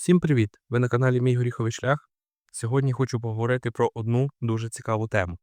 Всім привіт! Ви на каналі Мій Горіховий Шлях. Сьогодні хочу поговорити про одну дуже цікаву тему.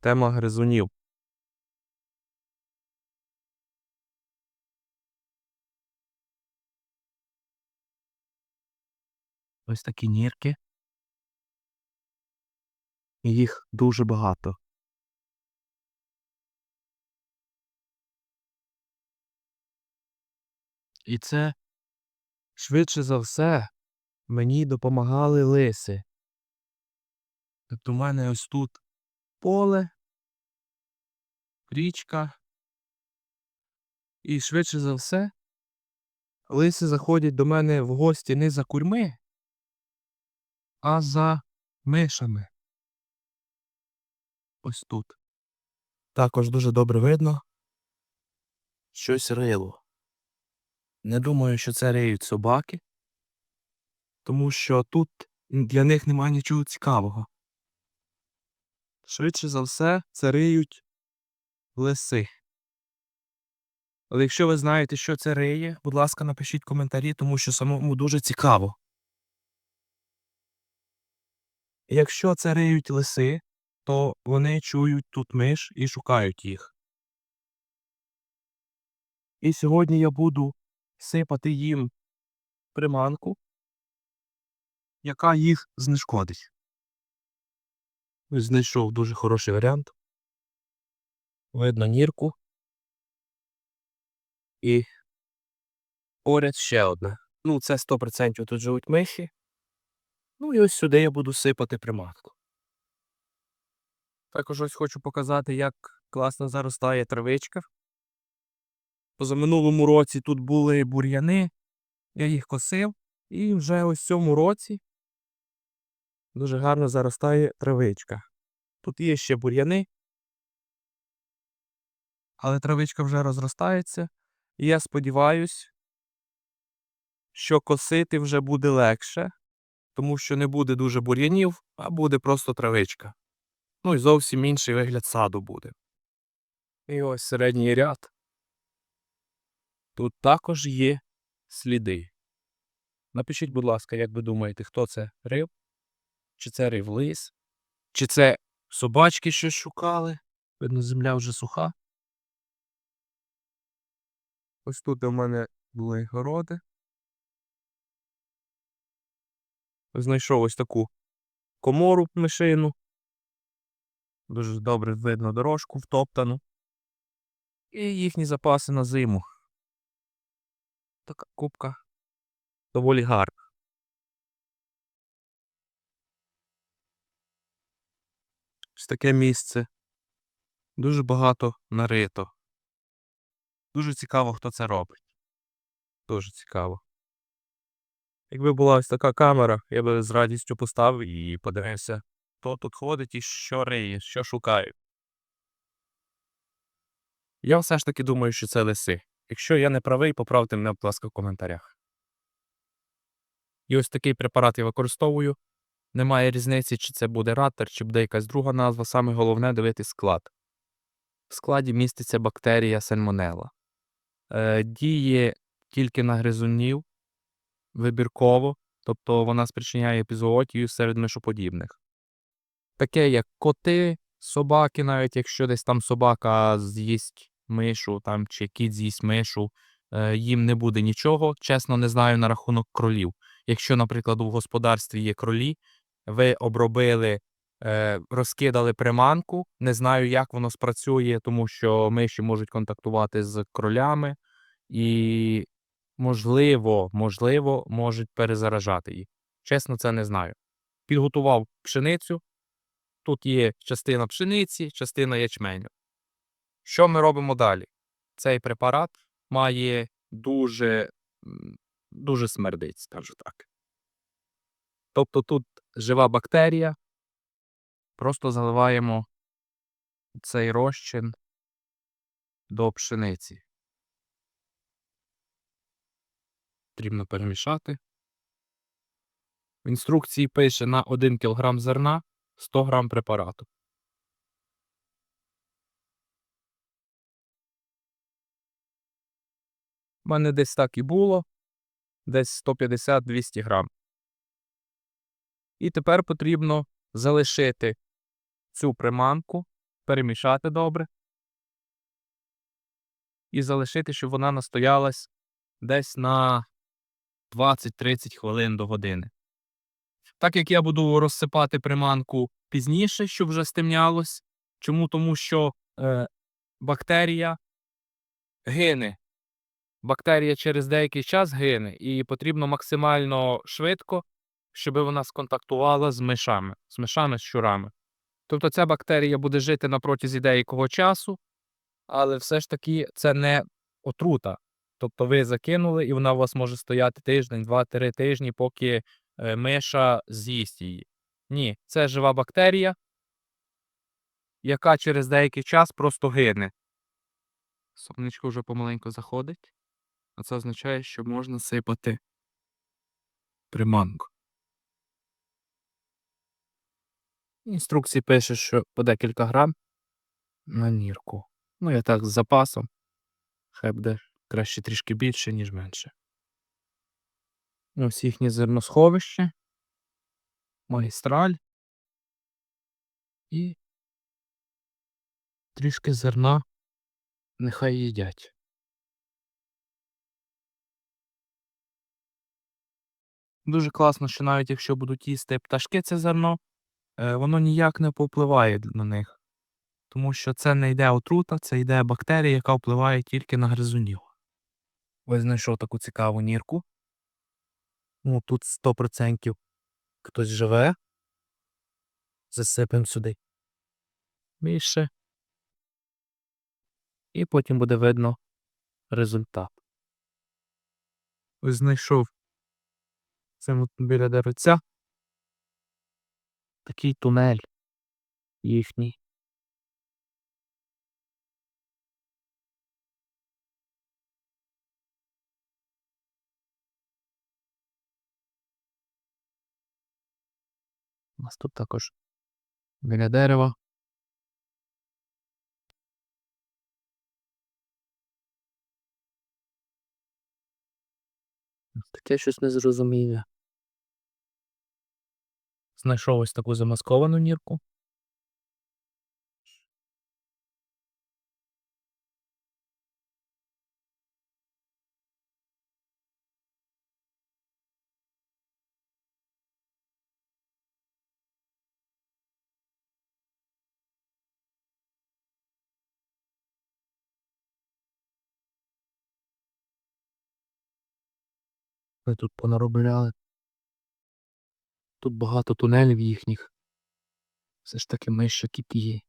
Тема гризунів. Ось такі нірки. Їх дуже багато. І це швидше за все мені допомагали лиси. Тобто в мене ось тут поле, річка. І швидше за все лиси заходять до мене в гості не за курьми, а за мишами. Ось тут. Також дуже добре видно щось рило. Не думаю, що це риють собаки, тому що тут для них немає нічого цікавого. Швидше за все, це риють лиси. Але якщо ви знаєте, що це риє, будь ласка, напишіть коментарі, тому що самому дуже цікаво. Якщо це риють лиси, то вони чують тут миш і шукають їх. І сьогодні я буду сипати їм приманку, яка їх знешкодить. Знайшов дуже хороший варіант. Видно нірку. І поряд ще одна. Ну, це 100% тут живуть миші. Ну і ось сюди я буду сипати приманку. Також ось хочу показати, як класно заростає травичка. Позаминулому році тут були бур'яни, я їх косив, і вже ось в цьому році дуже гарно заростає травичка. Тут є ще бур'яни, але травичка вже розростається, і я сподіваюся, що косити вже буде легше, тому що не буде дуже бур'янів, а буде просто травичка. Ну і зовсім інший вигляд саду буде. І ось середній ряд. Тут також є сліди. Напишіть, будь ласка, як ви думаєте, хто це рив? Чи це рив лис? Чи це собачки щось шукали? Видно, земля вже суха. Ось тут у мене були городи. Знайшов ось таку комору мишину. Дуже добре видно дорожку втоптану. І їхні запаси на зиму. Така кубка доволі гарна. Ось таке місце. Дуже багато нарито. Дуже цікаво, хто це робить. Дуже цікаво. Якби була ось така камера, я би з радістю поставив і подивився, хто тут ходить і що риє, що шукає. Я все ж таки думаю, що це лиси. Якщо я не правий, поправте мене, будь ласка, в коментарях. І ось такий препарат я використовую. Немає різниці, чи це буде ратер, чи буде якась друга назва. Саме головне дивитись склад. В складі міститься бактерія сальмонелла. Е, діє тільки на гризунів вибірково, тобто вона спричиняє епізоотію серед мишоподібних. Таке як коти, собаки, навіть якщо десь там собака з'їсть мишу там, чи кіт з'їсть мишу, е, їм не буде нічого. Чесно, не знаю на рахунок кролів. Якщо, наприклад, у господарстві є кролі, ви обробили, е, розкидали приманку, не знаю, як воно спрацює, тому що миші можуть контактувати з кролями і, можливо, можливо, можуть перезаражати їх. Чесно, це не знаю. Підготував пшеницю. Тут є частина пшениці, частина ячменю. Що ми робимо далі? Цей препарат має дуже, дуже смердить, скажу так. Тобто тут жива бактерія. Просто заливаємо цей розчин до пшениці. Потрібно перемішати. В інструкції пише на 1 кг зерна 100 г препарату. У мене десь так і було. Десь 150-200 грам. І тепер потрібно залишити цю приманку, перемішати добре. І залишити, щоб вона настоялась десь на 20-30 хвилин до години. Так як я буду розсипати приманку пізніше, щоб вже стемнялось. Чому? Тому що е, бактерія гине. Бактерія через деякий час гине, і потрібно максимально швидко, щоб вона сконтактувала з мишами, з мишами, з щурами. Тобто ця бактерія буде жити на протязі деякого часу, але все ж таки це не отрута. Тобто ви закинули, і вона у вас може стояти тиждень, два-три тижні, поки е, миша з'їсть її. Ні, це жива бактерія, яка через деякий час просто гине. Сонечко вже помаленьку заходить, а це означає, що можна сипати приманку. В інструкції пише, що по декілька грам на нірку. Ну, я так з запасом. Хай буде краще трішки більше, ніж менше. Ось їхнє зерносховище, магістраль і трішки зерна нехай їдять. Дуже класно, що навіть якщо будуть їсти пташки це зерно, е, воно ніяк не повпливає на них. Тому що це не йде отрута, це йде бактерія, яка впливає тільки на гризунів. Ось знайшов таку цікаву нірку. Ну, тут 100% хтось живе. Засипемо сюди. Більше. І потім буде видно результат. Ось знайшов це біля деревця. Такий тунель їхній. У нас тут також біля дерева. Таке щось незрозуміле. Знайшов ось таку замасковану нірку. Ми тут понаробляли. Тут багато тунелів їхніх. Все ж таки миша кипіє.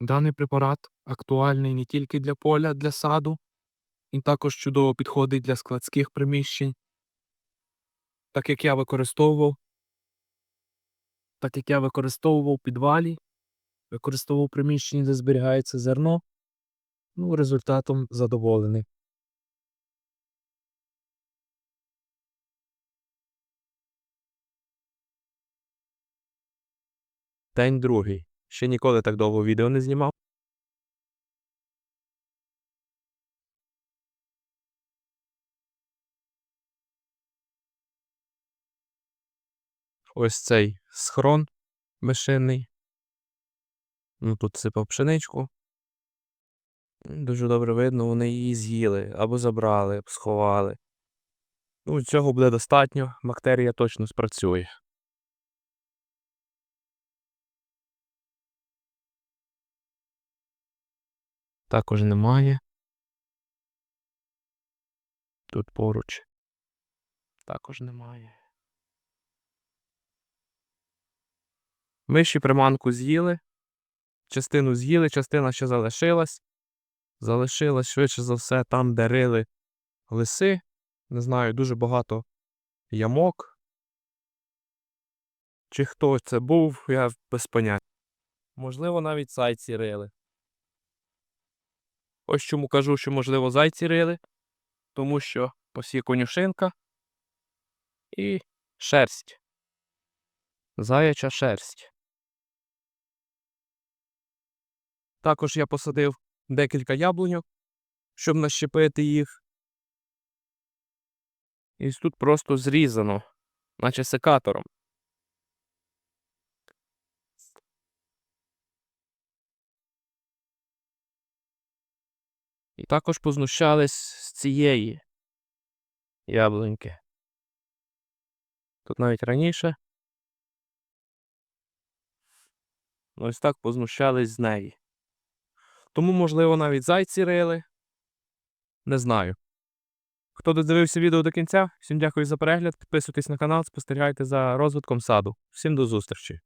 Даний препарат актуальний не тільки для поля, для саду, він також чудово підходить для складських приміщень. Так як я використовував, так як я використовував підвалі, використовував приміщення, де зберігається зерно, ну, результатом задоволений. День другий. Ще ніколи так довго відео не знімав. Ось цей схрон мишиний. Ну, тут сипав пшеничку. Дуже добре видно, вони її з'їли або забрали, або сховали. Ну, цього буде достатньо, бактерія точно спрацює. Також немає. Тут поруч. Також немає. Миші приманку з'їли. Частину з'їли, частина ще залишилась. Залишилась швидше за все там, де рили лиси. Не знаю, дуже багато ямок. Чи хто це був, я без поняття. Можливо, навіть зайці рили. Ось чому кажу, що, можливо, зайці рили, тому що є конюшинка і шерсть. Заяча шерсть. Також я посадив декілька яблуньок, щоб нащепити їх. І тут просто зрізано, наче секатором. І також познущались з цієї яблуньки. Тут навіть раніше. Ось так познущались з неї. Тому, можливо, навіть зайці рили. Не знаю. Хто додивився відео до кінця, всім дякую за перегляд. Підписуйтесь на канал, спостерігайте за розвитком саду. Всім до зустрічі!